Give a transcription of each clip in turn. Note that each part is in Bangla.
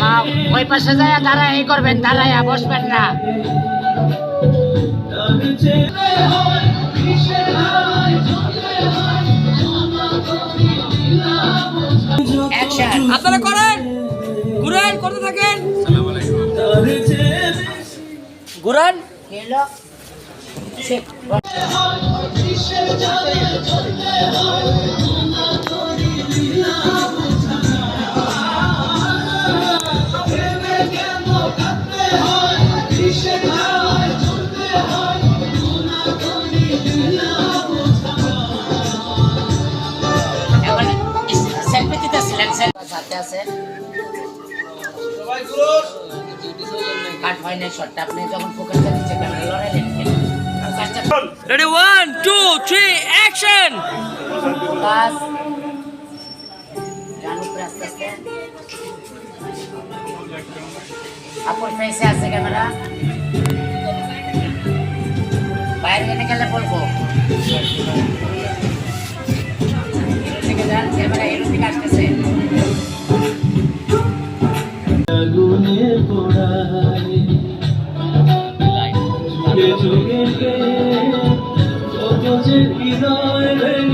মা ওই পাশে যায় দাঁড়া এই করবেন দাঁড়ায়া বসবেন না তার আপনারা করেন! ঘুরেন, করতে থাকেন! এখন সেলফি দিতেছিলেন সেলফি আছে কাট হয় শটটা আপনি যখন ফোকাস দিচ্ছে ক্যামেরা লড়াইলেন কাজটা ready one two three action বাস আপুর ফেসে আছে ক্যামেরা বাইরে এনে গেলে বলব ক্যামেরা এর দিকে আসতেছে। কে কত যে হৃদয় ভেঙে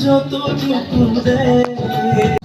যতটুকু দেয়